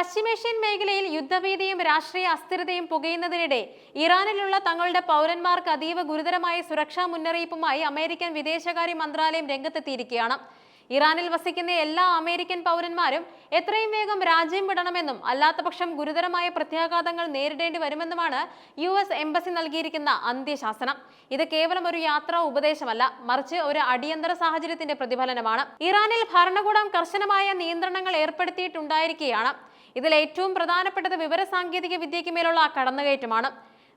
പശ്ചിമേഷ്യൻ മേഖലയിൽ യുദ്ധഭീതിയും രാഷ്ട്രീയ അസ്ഥിരതയും പുകയുന്നതിനിടെ ഇറാനിലുള്ള തങ്ങളുടെ പൗരന്മാർക്ക് അതീവ ഗുരുതരമായ സുരക്ഷാ മുന്നറിയിപ്പുമായി അമേരിക്കൻ വിദേശകാര്യ മന്ത്രാലയം രംഗത്തെത്തിയിരിക്കുകയാണ്. ഇറാനിൽ വസിക്കുന്ന എല്ലാ അമേരിക്കൻ പൗരന്മാരും എത്രയും വേഗം രാജ്യം വിടണമെന്നും അല്ലാത്തപക്ഷം ഗുരുതരമായ പ്രത്യാഘാതങ്ങൾ നേരിടേണ്ടി വരുമെന്നുമാണ് യു എസ് എംബസി നൽകിയിരിക്കുന്ന അന്ത്യശാസനം. ഇത് കേവലം ഒരു യാത്രാ ഉപദേശമല്ല മറിച്ച് ഒരു അടിയന്തര സാഹചര്യത്തിന്റെ പ്രതിഫലനമാണ്. ഇറാനിൽ ഭരണകൂടം കർശനമായ നിയന്ത്രണങ്ങൾ ഏർപ്പെടുത്തിയിട്ടുണ്ടായിരിക്കുകയാണ്. ഇതിൽ ഏറ്റവും പ്രധാനപ്പെട്ടത് വിവര സാങ്കേതിക വിദ്യയ്ക്ക് മേലുള്ള കടന്നുകയറ്റമാണ്.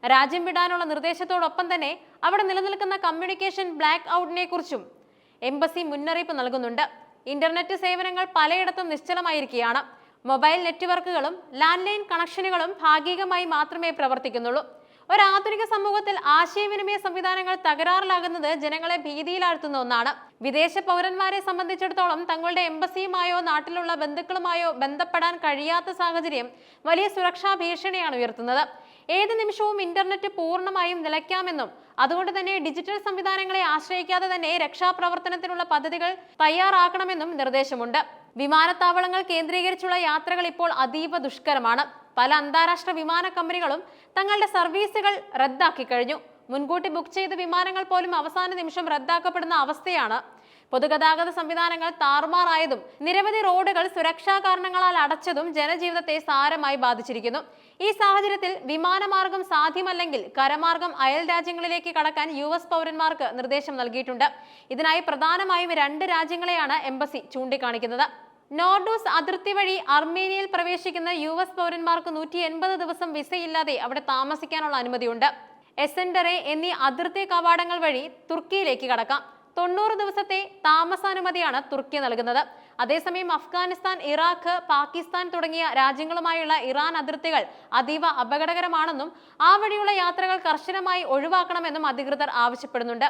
രാജ്യം വിടാനുള്ള നിർദ്ദേശത്തോടൊപ്പം തന്നെ അവിടെ നിലനിൽക്കുന്ന കമ്മ്യൂണിക്കേഷൻ ബ്ലാക്ക് ഔട്ടിനെ കുറിച്ചും എംബസി മുന്നറിയിപ്പ് നൽകുന്നുണ്ട്. ഇന്റർനെറ്റ് സേവനങ്ങൾ പലയിടത്തും നിശ്ചലമായിരിക്കുകയാണ്. മൊബൈൽ നെറ്റ്വർക്കുകളും ലാൻഡ് ലൈൻ കണക്ഷനുകളും ഭാഗികമായി മാത്രമേ പ്രവർത്തിക്കുന്നുള്ളൂ. ഒരു ആധുനിക സമൂഹത്തിൽ ആശയവിനിമയ സംവിധാനങ്ങൾ തകരാറിലാകുന്നത് ജനങ്ങളെ ഭീതിയിലാഴ്ത്തുന്ന ഒന്നാണ്. വിദേശ പൗരന്മാരെ സംബന്ധിച്ചിടത്തോളം തങ്ങളുടെ എംബസിയുമായോ നാട്ടിലുള്ള ബന്ധുക്കളുമായോ ബന്ധപ്പെടാൻ കഴിയാത്ത സാഹചര്യം വലിയ സുരക്ഷാ ഭീഷണിയാണ് ഉയർത്തുന്നത്. ഏത് നിമിഷവും ഇന്റർനെറ്റ് പൂർണമായും നിലയ്ക്കാമെന്നും അതുകൊണ്ട് തന്നെ ഡിജിറ്റൽ സംവിധാനങ്ങളെ ആശ്രയിക്കാതെ തന്നെ രക്ഷാപ്രവർത്തനത്തിനുള്ള പദ്ധതികൾ തയ്യാറാക്കണമെന്നും നിർദ്ദേശമുണ്ട്. വിമാനത്താവളങ്ങൾ കേന്ദ്രീകരിച്ചുള്ള യാത്രകൾ ഇപ്പോൾ അതീവ ദുഷ്കരമാണ്. പല അന്താരാഷ്ട്ര വിമാന കമ്പനികളും തങ്ങളുടെ സർവീസുകൾ റദ്ദാക്കി കഴിഞ്ഞു. മുൻകൂട്ടി ബുക്ക് ചെയ്ത വിമാനങ്ങൾ പോലും അവസാന നിമിഷം റദ്ദാക്കപ്പെടുന്ന അവസ്ഥയാണ്. പൊതുഗതാഗത സംവിധാനങ്ങൾ താറുമാറായതും നിരവധി റോഡുകൾ സുരക്ഷാ കാരണങ്ങളാൽ അടച്ചതും ജനജീവിതത്തെ സാരമായി ബാധിച്ചിരിക്കുന്നു. ഈ സാഹചര്യത്തിൽ വിമാനമാർഗം സാധ്യമല്ലെങ്കിൽ കരമാർഗം അയൽ രാജ്യങ്ങളിലേക്ക് കടക്കാൻ യു എസ് പൗരന്മാർക്ക് നിർദ്ദേശം നൽകിയിട്ടുണ്ട്. ഇതിനായി പ്രധാനമായും രണ്ട് രാജ്യങ്ങളെയാണ് എംബസി ചൂണ്ടിക്കാണിക്കുന്നത്. നോർഡോസ് അതിർത്തി വഴി അർമേനിയയിൽ പ്രവേശിക്കുന്ന യു എസ് പൗരന്മാർക്ക് നൂറ്റി എൺപത് ദിവസം വിസയില്ലാതെ അവിടെ താമസിക്കാനുള്ള അനുമതിയുണ്ട്. എസെൻഡറെ എന്നീ അതിർത്തി കവാടങ്ങൾ വഴി തുർക്കിയിലേക്ക് കടക്കാം. തൊണ്ണൂറ് ദിവസത്തെ താമസാനുമതിയാണ് തുർക്കി നൽകുന്നത്. അതേസമയം അഫ്ഗാനിസ്ഥാൻ ഇറാഖ് പാകിസ്ഥാൻ തുടങ്ങിയ രാജ്യങ്ങളുമായുള്ള ഇറാൻ അതിർത്തികൾ അതീവ അപകടകരമാണെന്നും ആ വഴിയുള്ള യാത്രകൾ കർശനമായി ഒഴിവാക്കണമെന്നും അധികൃതർ ആവശ്യപ്പെടുന്നുണ്ട്.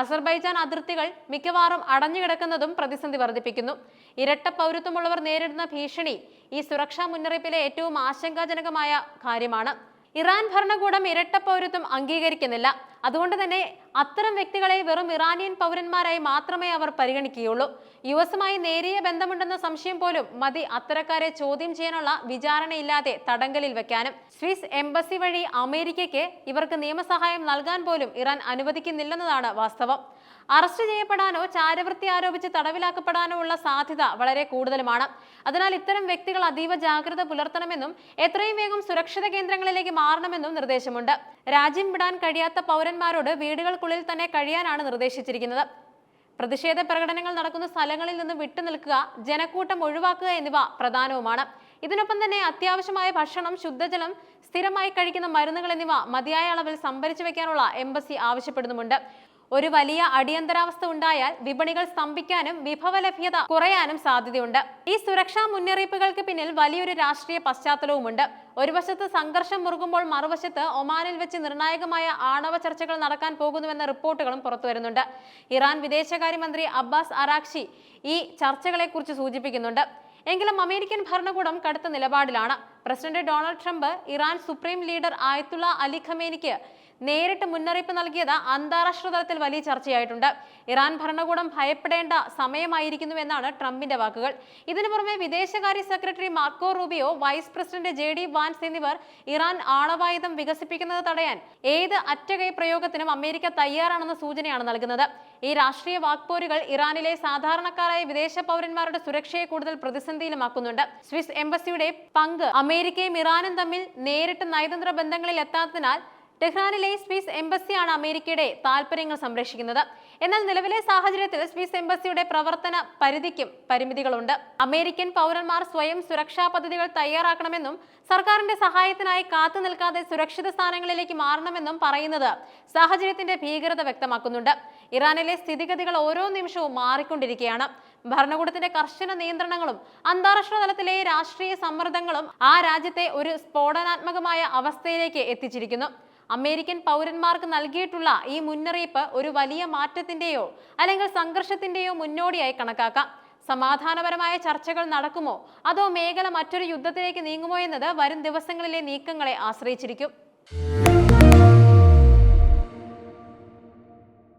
അസർബൈജാൻ അതിർത്തികൾ മിക്കവാറും അടഞ്ഞുകിടക്കുന്നതും പ്രതിസന്ധി വർദ്ധിപ്പിക്കുന്നു. ഇരട്ട പൗരത്വമുള്ളവർ നേരിടുന്ന ഭീഷണി ഈ സുരക്ഷാ മുന്നറിയിപ്പിലെ ഏറ്റവും ആശങ്കാജനകമായ കാര്യമാണ്. ഇറാൻ ഭരണകൂടം ഇരട്ട പൗരത്വം അംഗീകരിക്കുന്നില്ല. അതുകൊണ്ട് തന്നെ അത്തരം വ്യക്തികളെ വെറും ഇറാനിയൻ പൗരന്മാരായി മാത്രമേ അവർ പരിഗണിക്കുകയുള്ളൂ. യു എസുമായി നേരിയ ബന്ധമുണ്ടെന്ന സംശയം പോലും മതി അത്തരക്കാരെ ചോദ്യം ചെയ്യാനുള്ള വിചാരണയില്ലാതെ തടങ്കലിൽ വെക്കാനും. സ്വിസ് എംബസി വഴി അമേരിക്കയ്ക്ക് ഇവർക്ക് നിയമസഹായം നൽകാൻ പോലും ഇറാൻ അനുവദിക്കുന്നില്ലെന്നതാണ് വാസ്തവം. അറസ്റ്റ് ചെയ്യപ്പെടാനോ ചാരവൃത്തി ആരോപിച്ച് തടവിലാക്കപ്പെടാനോ ഉള്ള സാധ്യത വളരെ കൂടുതലുമാണ്. അതിനാൽ ഇത്തരം വ്യക്തികൾ അതീവ ജാഗ്രത പുലർത്തണമെന്നും എത്രയും വേഗം സുരക്ഷിത കേന്ദ്രങ്ങളിലേക്ക് മാറണമെന്നും നിർദ്ദേശമുണ്ട്. രാജ്യം വിടാൻ കഴിയാത്ത പൗരന്മാരോട് വീടുകൾക്കുള്ളിൽ തന്നെ കഴിയാനാണ് നിർദ്ദേശിച്ചിരിക്കുന്നത്. പ്രതിഷേധ പ്രകടനങ്ങൾ നടക്കുന്ന സ്ഥലങ്ങളിൽ നിന്ന് വിട്ടുനിൽക്കുക ജനക്കൂട്ടം ഒഴിവാക്കുക എന്നിവ പ്രധാനവുമാണ്. ഇതിനൊപ്പം തന്നെ അത്യാവശ്യമായ ഭക്ഷണം ശുദ്ധജലം സ്ഥിരമായി കഴിക്കുന്ന മരുന്നുകൾ എന്നിവ മതിയായ അളവിൽ സംഭരിച്ചു വെക്കാനുള്ള എംബസി ആവശ്യപ്പെടുന്നുമുണ്ട്. ഒരു വലിയ അടിയന്തരാവസ്ഥ ഉണ്ടായാൽ വിപണികൾ സ്തംഭിക്കാനും വിഭവ ലഭ്യത കുറയാനും സാധ്യതയുണ്ട്. ഈ സുരക്ഷാ മുന്നറിയിപ്പുകൾക്ക് പിന്നിൽ വലിയൊരു രാഷ്ട്രീയ പശ്ചാത്തലവുമുണ്ട്. ഒരു വശത്ത് സംഘർഷം മുറുകുമ്പോൾ മറുവശത്ത് ഒമാനിൽ വെച്ച് നിർണായകമായ ആണവ ചർച്ചകൾ നടക്കാൻ പോകുന്നുവെന്ന റിപ്പോർട്ടുകളും പുറത്തുവരുന്നുണ്ട് ഇറാൻ വിദേശകാര്യമന്ത്രി അബ്ബാസ് അറാക്ഷി ഈ ചർച്ചകളെക്കുറിച്ച് സൂചിപ്പിക്കുന്നുണ്ട്. എങ്കിലും അമേരിക്കൻ ഭരണകൂടം കടുത്ത നിലപാടിലാണ്. President Donald Trump Iran supreme leader Ayatollah Ali ഖമേനിക്ക് നേരിട്ട് മുന്നറിയിപ്പ് നൽകിയത് അന്താരാഷ്ട്ര തലത്തിൽ വലിയ ചർച്ചയായിട്ടുണ്ട്. ഇറാൻ ഭരണകൂടം ഭയപ്പെടേണ്ട സമയമായിരിക്കുന്നു എന്നാണ് ട്രംപിന്റെ വാക്കുകൾ. ഇതിനു പുറമെ വിദേശകാര്യ secretary Marco Rubio vice president J D Vance എന്നിവർ ഇറാൻ ആണവായുധം വികസിപ്പിക്കുന്നത് തടയാൻ ഏത് അറ്റകൈ പ്രയോഗത്തിനും അമേരിക്ക തയ്യാറാണെന്ന സൂചനയാണ് നൽകുന്നത്. ഈ രാഷ്ട്രീയ വാക്പോരുകൾ ഇറാനിലെ സാധാരണക്കാരായ വിദേശ പൗരന്മാരുടെ സുരക്ഷയെ കൂടുതൽ പ്രതിസന്ധിയിലുമാക്കുന്നുണ്ട്. സ്വിസ് എംബസിയുടെ പങ്ക് അമേരിക്കയും ഇറാനും തമ്മിൽ നേരിട്ട് നയതന്ത്ര ബന്ധങ്ങളിൽ എത്താത്തതിനാൽ ടെഹ്റാനിലെ സ്വിസ് എംബസിയാണ് അമേരിക്കയുടെ താൽപര്യങ്ങൾ സംരക്ഷിക്കുന്നത്. എന്നാൽ നിലവിലെ സാഹചര്യത്തിൽ സ്വിസ് എംബസിയുടെ പ്രവർത്തന പരിധിക്കും പരിമിതികളുണ്ട്. അമേരിക്കൻ പൗരന്മാർ സ്വയം സുരക്ഷാ പദ്ധതികൾ തയ്യാറാക്കണമെന്നും സർക്കാരിന്റെ സഹായത്തിനായി കാത്തു നിൽക്കാതെ സുരക്ഷിത സ്ഥാനങ്ങളിലേക്ക് മാറണമെന്നും പറയുന്നത് സാഹചര്യത്തിന്റെ ഭീകരത വ്യക്തമാക്കുന്നുണ്ട്. ഇറാനിലെ സ്ഥിതിഗതികൾ ഓരോ നിമിഷവും മാറിക്കൊണ്ടിരിക്കുകയാണ്. ഭരണകൂടത്തിന്റെ കർശന നിയന്ത്രണങ്ങളും അന്താരാഷ്ട്ര തലത്തിലെ രാഷ്ട്രീയ സമ്മർദ്ദങ്ങളും ആ രാജ്യത്തെ ഒരു സ്ഫോടനാത്മകമായ അവസ്ഥയിലേക്ക് എത്തിച്ചിരിക്കുന്നു. അമേരിക്കൻ പൗരന്മാർക്ക് നൽകിയിട്ടുള്ള ഈ മുന്നറിയിപ്പ് ഒരു വലിയ മാറ്റത്തിന്റെയോ അല്ലെങ്കിൽ സംഘർഷത്തിന്റെയോ മുന്നോടിയായി കണക്കാക്കാം. സമാധാനപരമായ ചർച്ചകൾ നടക്കുമോ? അതോ മേഖല മറ്റൊരു യുദ്ധത്തിലേക്ക് നീങ്ങുമോ എന്നത് വരും ദിവസങ്ങളിലെ നീക്കങ്ങളെ ആശ്രയിച്ചിരിക്കും.